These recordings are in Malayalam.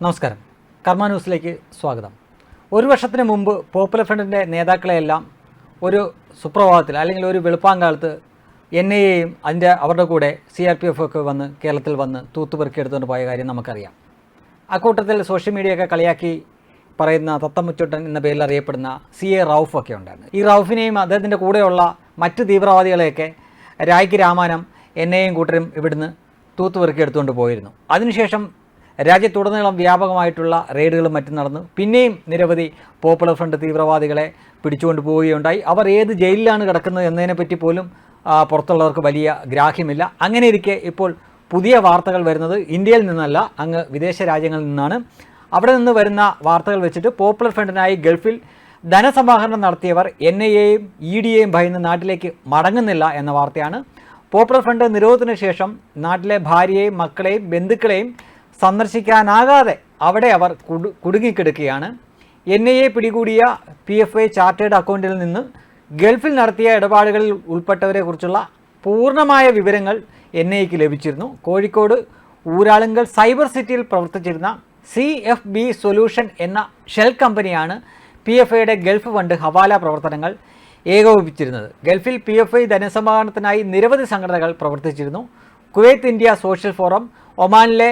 നമസ്കാരം. കർമ്മ ന്യൂസിലേക്ക് സ്വാഗതം. ഒരു വർഷത്തിന് മുമ്പ് പോപ്പുലർ ഫ്രണ്ടിന്റെ നേതാക്കളെയെല്ലാം ഒരു സുപ്രഭാതത്തിൽ അല്ലെങ്കിൽ ഒരു വെളുപ്പാങ്കാലത്ത് എൻ ഐ എയും അതിന്റെ അവരുടെ കൂടെ സി ആർ പി എഫ് ഒക്കെ വന്ന് കേരളത്തിൽ വന്ന് തൂത്തുപെറുക്കി എടുത്തുകൊണ്ട് പോയ കാര്യം നമുക്കറിയാം. അക്കൂട്ടത്തിൽ സോഷ്യൽ മീഡിയയൊക്കെ കളിയാക്കി പറയുന്ന തത്തമുച്ചുട്ടൻ എന്ന പേരിൽ അറിയപ്പെടുന്ന സി എ റൌഫ് ഒക്കെ ഉണ്ടായിരുന്നു. ഈ റൌഫിനെയും അദ്ദേഹത്തിന്റെ കൂടെയുള്ള മറ്റ് തീവ്രവാദികളെയൊക്കെ രായ്ക്ക് രാമാനം എന്നെയും കൂട്ടരും ഇവിടുന്ന് തൂത്തുപെറുക്കി എടുത്തുകൊണ്ട് പോയിരുന്നു. അതിനുശേഷം രാജ്യത്തുടനീളം വ്യാപകമായിട്ടുള്ള റെയ്ഡുകളും മറ്റും നടന്നു. പിന്നെയും നിരവധി പോപ്പുലർ ഫ്രണ്ട് തീവ്രവാദികളെ പിടിച്ചുകൊണ്ട് പോവുകയുണ്ടായി. അവർ ഏത് ജയിലിലാണ് കിടക്കുന്നത് എന്നതിനെപ്പറ്റി പോലും പുറത്തുള്ളവർക്ക് വലിയ ഗ്രാഹ്യമില്ല. അങ്ങനെ ഇരിക്കെ ഇപ്പോൾ പുതിയ വാർത്തകൾ വരുന്നത് ഇന്ത്യയിൽ നിന്നല്ല അങ്ങ് വിദേശ രാജ്യങ്ങളിൽ നിന്നാണ്. അവിടെ നിന്ന് വരുന്ന വാർത്തകൾ വെച്ചിട്ട് പോപ്പുലർ ഫ്രണ്ടിനായി ഗൾഫിൽ ധനസമാഹരണം നടത്തിയവർ എൻ ഐ എയും ഇ ഡി എയും ഭയന്ന് നാട്ടിലേക്ക് മടങ്ങുന്നില്ല എന്ന വാർത്തയാണ്. പോപ്പുലർ ഫ്രണ്ട് നിരോധനത്തിന് ശേഷം നാട്ടിലെ ഭാര്യയെയും മക്കളെയും ബന്ധുക്കളെയും സന്ദർശിക്കാനാകാതെ അവിടെ അവർ കുടു കുടുങ്ങിക്കിടക്കുകയാണ്. എൻ ഐ എ പിടികൂടിയ പി എഫ് ഐ ചാർട്ടേഡ് അക്കൗണ്ടിൽ നിന്ന് ഗൾഫിൽ നടത്തിയ ഇടപാടുകളിൽ ഉൾപ്പെട്ടവരെക്കുറിച്ചുള്ള പൂർണമായ വിവരങ്ങൾ എൻ ഐക്ക് ലഭിച്ചിരുന്നു. കോഴിക്കോട് ഊരാളുങ്കൽ സൈബർ സിറ്റിയിൽ പ്രവർത്തിച്ചിരുന്ന സി എഫ് ബി സൊല്യൂഷൻ എന്ന ഷെൽ കമ്പനിയാണ് പി എഫ് ഐയുടെ ഗൾഫ് ഫണ്ട് ഹവാല പ്രവർത്തനങ്ങൾ ഏകോപിപ്പിച്ചിരുന്നത്. ഗൾഫിൽ പി എഫ് ഐ ധനസമാഹരണത്തിനായി നിരവധി സംഘടനകൾ പ്രവർത്തിച്ചിരുന്നു. കുവൈത്ത് ഇന്ത്യ സോഷ്യൽ ഫോറം ഒമാനിലെ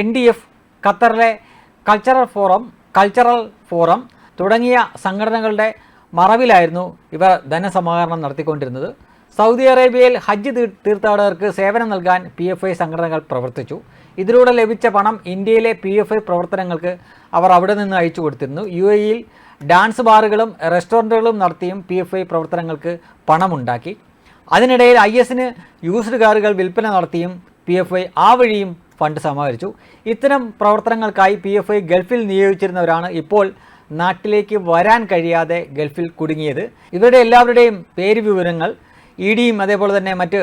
എൻ ഡി എഫ് ഖത്തറിലെ കൾച്ചറൽ ഫോറം കൾച്ചറൽ ഫോറം തുടങ്ങിയ സംഘടനകളുടെ മറവിലായിരുന്നു ഇവർ ധനസമാഹരണം നടത്തിക്കൊണ്ടിരുന്നത്. സൗദി അറേബ്യയിൽ ഹജ്ജ് തീർത്ഥാടകർക്ക് സേവനം നൽകാൻ പി എഫ് ഐ സംഘടനകൾ പ്രവർത്തിച്ചു. ഇതിലൂടെ ലഭിച്ച പണം ഇന്ത്യയിലെ പി എഫ് ഐ പ്രവർത്തനങ്ങൾക്ക് അവർ അവിടെ നിന്ന് അയച്ചു കൊടുത്തിരുന്നു. യു എയിൽ ഡാൻസ് ബാറുകളും റെസ്റ്റോറന്റുകളും നടത്തിയും പി എഫ് ഐ പ്രവർത്തനങ്ങൾക്ക് പണമുണ്ടാക്കി. അതിനിടയിൽ ഐ എസിന് യൂസ്ഡ് കാറുകൾ വിൽപ്പന നടത്തിയും പി എഫ് ഐ ആ വഴിയും ഫണ്ട് സമാഹരിച്ചു. ഇത്തരം പ്രവർത്തനങ്ങൾക്കായി പി എഫ് ഐ ഗൾഫിൽ നിയോഗിച്ചിരുന്നവരാണ് ഇപ്പോൾ നാട്ടിലേക്ക് വരാൻ കഴിയാതെ ഗൾഫിൽ കുടുങ്ങിയത്. ഇവരുടെ എല്ലാവരുടെയും പേര് വിവരങ്ങൾ ഇ ഡിയും അതേപോലെ തന്നെ മറ്റ്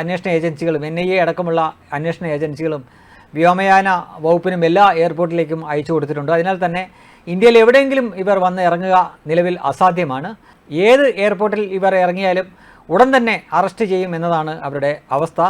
അന്വേഷണ ഏജൻസികളും എൻ ഐ എ അടക്കമുള്ള അന്വേഷണ ഏജൻസികളും വ്യോമയാന വകുപ്പിനും എല്ലാ എയർപോർട്ടിലേക്കും അയച്ചു കൊടുത്തിട്ടുണ്ട്. അതിനാൽ തന്നെ ഇന്ത്യയിൽ എവിടെയെങ്കിലും ഇവർ വന്ന് ഇറങ്ങുക നിലവിൽ അസാധ്യമാണ്. ഏത് എയർപോർട്ടിൽ ഇവർ ഇറങ്ങിയാലും ഉടൻ തന്നെ അറസ്റ്റ് ചെയ്യും എന്നതാണ് അവരുടെ അവസ്ഥ.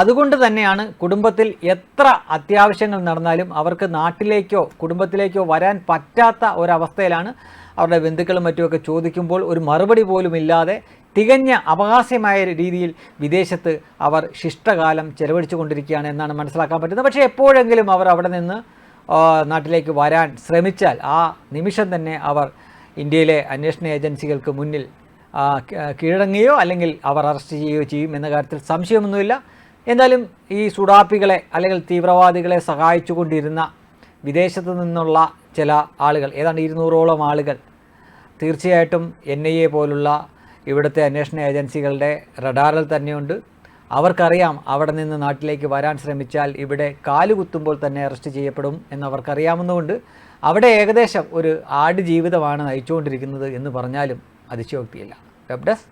അതുകൊണ്ട് തന്നെയാണ് കുടുംബത്തിൽ എത്ര അത്യാവശ്യങ്ങൾ നടന്നാലും അവർക്ക് നാട്ടിലേക്കോ കുടുംബത്തിലേക്കോ വരാൻ പറ്റാത്ത ഒരവസ്ഥയിലാണ് അവരുടെ ബന്ധുക്കളും മറ്റുമൊക്കെ ചോദിക്കുമ്പോൾ ഒരു മറുപടി പോലും ഇല്ലാതെ തികഞ്ഞ അവകാശമായ രീതിയിൽ വിദേശത്ത് അവർ ശിഷ്ടകാലം ചെലവഴിച്ചു കൊണ്ടിരിക്കുകയാണ് എന്നാണ് മനസ്സിലാക്കാൻ പറ്റുന്നത്. പക്ഷേ എപ്പോഴെങ്കിലും അവർ അവിടെ നിന്ന് നാട്ടിലേക്ക് വരാൻ ശ്രമിച്ചാൽ ആ നിമിഷം തന്നെ അവർ ഇന്ത്യയിലെ അന്വേഷണ ഏജൻസികൾക്ക് മുന്നിൽ കീഴടങ്ങുകയോ അല്ലെങ്കിൽ അവർ അറസ്റ്റ് ചെയ്യുകയോ ചെയ്യും എന്ന കാര്യത്തിൽ സംശയമൊന്നുമില്ല. എന്തായാലും ഈ സുഡാപ്പികളെ അല്ലെങ്കിൽ തീവ്രവാദികളെ സഹായിച്ചുകൊണ്ടിരുന്ന വിദേശത്തു നിന്നുള്ള ചില ആളുകൾ ഏതാണ്ട് ഇരുന്നൂറോളം ആളുകൾ തീർച്ചയായിട്ടും എൻ ഐ എ പോലുള്ള ഇവിടുത്തെ അന്വേഷണ ഏജൻസികളുടെ റഡാറിൽ തന്നെയുണ്ട്. അവർക്കറിയാം അവിടെ നിന്ന് നാട്ടിലേക്ക് വരാൻ ശ്രമിച്ചാൽ ഇവിടെ കാലുകുത്തുമ്പോൾ തന്നെ അറസ്റ്റ് ചെയ്യപ്പെടും എന്നവർക്കറിയാവുന്നതുകൊണ്ട് അവിടെ ഏകദേശം ഒരു ആട് ജീവിതമാണ് നയിച്ചുകൊണ്ടിരിക്കുന്നത് എന്ന് പറഞ്ഞാലും അതിശയോക്തിയില്ല. Web desk